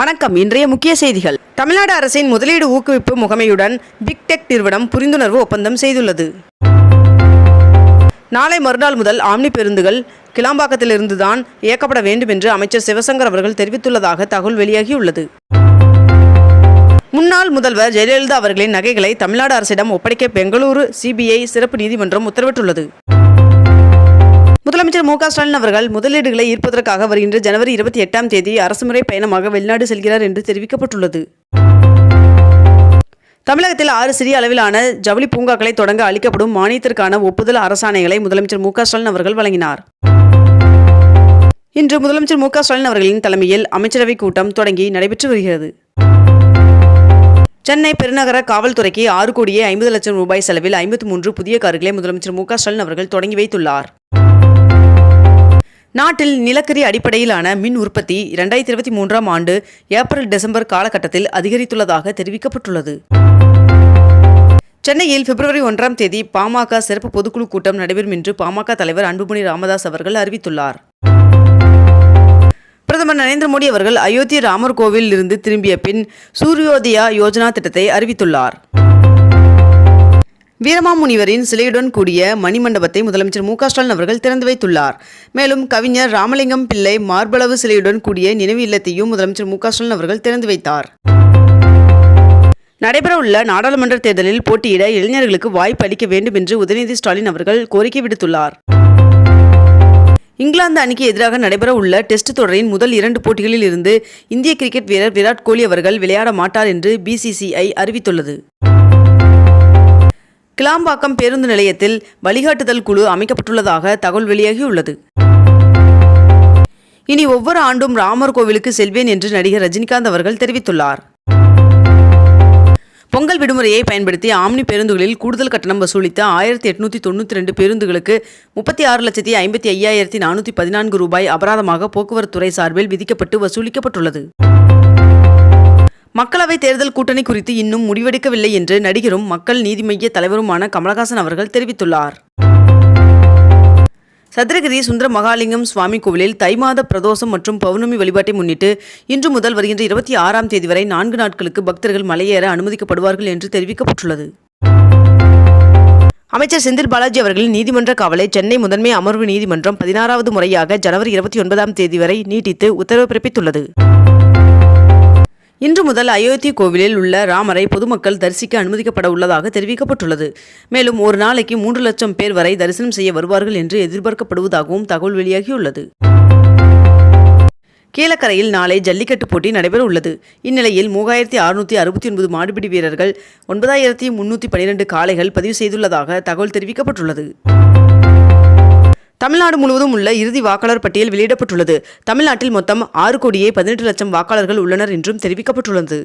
வணக்கம். இன்றைய முக்கிய செய்திகள். தமிழ்நாடு அரசின் முதலீடு ஊக்குவிப்பு முகமையுடன் பிக் டெக் நிறுவனம் புரிந்துணர்வு ஒப்பந்தம் செய்துள்ளது. நாளை மறுநாள் முதல் ஆம்னி பேருந்துகள் கிளாம்பாக்கத்திலிருந்து தான் இயக்கப்பட வேண்டும் என்று அமைச்சர் சிவசங்கர் அவர்கள் தெரிவித்துள்ளதாக தகவல் வெளியாகியுள்ளது. முன்னாள் முதல்வர் ஜெயலலிதா அவர்களின் நகைகளை தமிழ்நாடு அரசிடம் ஒப்படைக்க பெங்களூரு சிபிஐ சிறப்பு நீதிமன்றம் உத்தரவிட்டுள்ளது. முதலமைச்சர் மு ஸ்டாலின் அவர்கள் முதலீடுகளை ஈர்ப்பதற்காக வருகின்ற ஜனவரி இருபத்தி எட்டாம் தேதி அரசுமுறை பயணமாக வெளிநாடு செல்கிறார் என்று தெரிவிக்கப்பட்டுள்ளது. தமிழகத்தில் ஆறு சிறிய அளவிலான ஜவுளி பூங்காக்களை தொடங்க அளிக்கப்படும் மானியத்திற்கான ஒப்புதல் அரசாணைகளை முதலமைச்சர் மு ஸ்டாலின் அவர்கள் வழங்கினார். இன்று முதலமைச்சர் மு ஸ்டாலின் அவர்களின் தலைமையில் அமைச்சரவை கூட்டம் தொடங்கி நடைபெற்று வருகிறது. சென்னை பெருநகர காவல்துறைக்கு ஆறு கோடியே ஐம்பது லட்சம் ரூபாய் செலவில் ஐம்பத்தி மூன்று புதிய கார்களை முதலமைச்சர் மு ஸ்டாலின் அவர்கள் தொடங்கி வைத்துள்ளார். நாட்டில் நிலக்கரி அடிப்படையிலான மின் உற்பத்தி இரண்டாயிரத்தி இருபத்தி மூன்றாம் ஆண்டு ஏப்ரல் டிசம்பர் காலகட்டத்தில் அதிகரித்துள்ளதாக தெரிவிக்கப்பட்டுள்ளது. சென்னையில் பிப்ரவரி ஒன்றாம் தேதி பாமக சிறப்பு பொதுக்குழு கூட்டம் நடைபெறும் என்று பாமக தலைவர் அன்புமணி ராமதாஸ் அவர்கள் அறிவித்துள்ளார். பிரதமர் நரேந்திர மோடி அவர்கள் அயோத்தி ராமர் கோவிலில் இருந்து திரும்பிய பின் சூரியோதயா யோஜனா திட்டத்தை அறிவித்துள்ளார். வீரமாமுனிவரின் சிலையுடன் கூடிய மணிமண்டபத்தை முதலமைச்சர் மு ஸ்டாலின் அவர்கள் திறந்து வைத்துள்ளார். மேலும் கவிஞர் ராமலிங்கம் பிள்ளை மார்பளவு சிலையுடன் கூடிய நினைவு இல்லத்தையும் முதலமைச்சர் மு ஸ்டாலின் அவர்கள் திறந்து வைத்தார். நடைபெறவுள்ள நாடாளுமன்ற தேர்தலில் போட்டியிட இளைஞர்களுக்கு வாய்ப்பு அளிக்க வேண்டும் என்று உதயநிதி ஸ்டாலின் அவர்கள் கோரிக்கை விடுத்துள்ளார். இங்கிலாந்து அணிக்கு எதிராக நடைபெறவுள்ள டெஸ்ட் தொடரின் முதல் இரண்டு போட்டிகளில் இருந்து இந்திய கிரிக்கெட் வீரர் விராட் கோலி அவர்கள் விளையாட மாட்டார் என்று பிசிசிஐ அறிவித்துள்ளது. கிளாம்பாக்கம் பேருந்து நிலையத்தில் வழிகாட்டுதல் குழு அமைக்கப்பட்டுள்ளதாக தகவல் வெளியாகியுள்ளது. இனி ஒவ்வொரு ஆண்டும் ராமர் கோவிலுக்கு செல்வேன் என்று நடிகர் ரஜினிகாந்த் அவர்கள் தெரிவித்துள்ளார். பொங்கல் விடுமுறையை பயன்படுத்தி ஆம்னி பேருந்துகளில் கூடுதல் கட்டணம் வசூலித்த ஆயிரத்தி எட்நூத்தி தொண்ணூற்றி ரெண்டு பேருந்துகளுக்கு முப்பத்தி ஆறு லட்சத்தி ஐம்பத்தி ஐயாயிரத்தி நானூற்றி பதினான்கு ரூபாய் அபராதமாக போக்குவரத்துறை சார்பில் விதிக்கப்பட்டு வசூலிக்கப்பட்டுள்ளது. மக்களவைத் தேர்தல் கூட்டணி குறித்து இன்னும் முடிவெடுக்கவில்லை என்று நடிகரும் மக்கள் நீதி மைய தலைவருமான கமலஹாசன் அவர்கள் தெரிவித்துள்ளார். சதுரகிரி சுந்தர மகாலிங்கம் சுவாமி கோவிலில் தை மாத பிரதோஷம் மற்றும் பௌர்ணமி வழிபாட்டை முன்னிட்டு இன்று முதல் வருகின்ற இருபத்தி ஆறாம் தேதி வரை நான்கு நாட்களுக்கு பக்தர்கள் மலையேற அனுமதிக்கப்படுவார்கள் என்று தெரிவிக்கப்பட்டுள்ளது. அமைச்சர் செந்தில் பாலாஜி அவர்களின் நீதிமன்ற காவலை சென்னை முதன்மை அமர்வு நீதிமன்றம் பதினாறாவது முறையாக ஜனவரி இருபத்தி ஒன்பதாம் தேதி வரை நீட்டித்து உத்தரவு பிறப்பித்துள்ளது. இன்று முதல் அயோத்தி கோவிலில் உள்ள ராமரை பொதுமக்கள் தரிசிக்க அனுமதிக்கப்பட உள்ளதாக தெரிவிக்கப்பட்டுள்ளது. மேலும் ஒரு நாளைக்கு மூன்று லட்சம் பேர் வரை தரிசனம் செய்ய வருவார்கள் என்று எதிர்பார்க்கப்படுவதாகவும் தகவல் வெளியாகியுள்ளது. கீழக்கரையில் நாளை ஜல்லிக்கட்டு போட்டி நடைபெற உள்ளது. இந்நிலையில் மூவாயிரத்தி அறுநூற்றி அறுபத்தி ஒன்பது மாடுபிடி வீரர்கள் ஒன்பதாயிரத்தி முன்னூற்றி பனிரெண்டு காளைகள் பதிவு செய்துள்ளதாக தகவல் தெரிவிக்கப்பட்டுள்ளது. தமிழ்நாடு முழுவதும் உள்ள இறுதி வாக்காளர் பட்டியல் வெளியிடப்பட்டுள்ளது. தமிழ்நாட்டில் மொத்தம் ஆறு கோடியே பதினெட்டு லட்சம் வாக்காளர்கள் உள்ளனர் என்றும் தெரிவிக்கப்பட்டுள்ளது.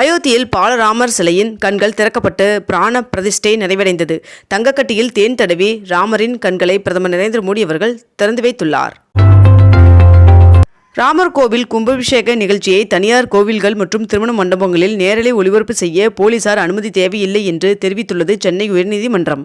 அயோத்தியில் பாலராமர் சிலையின் கண்கள் திறக்கப்பட்டு பிராண பிரதிஷ்டை நிறைவடைந்தது. தங்கக்கட்டியில் தேன் தடவி ராமரின் கண்களை பிரதமர் நரேந்திர மோடி அவர்கள் திறந்து வைத்துள்ளார். ராமர் கோவில் கும்பாபிஷேக நிகழ்ச்சியை தனியார் கோவில்கள் மற்றும் திருமண மண்டபங்களில் நேரலை ஒளிபரப்பு செய்ய போலீசார் அனுமதி தேவையில்லை என்று தெரிவித்துள்ளது சென்னை உயர்நீதிமன்றம்.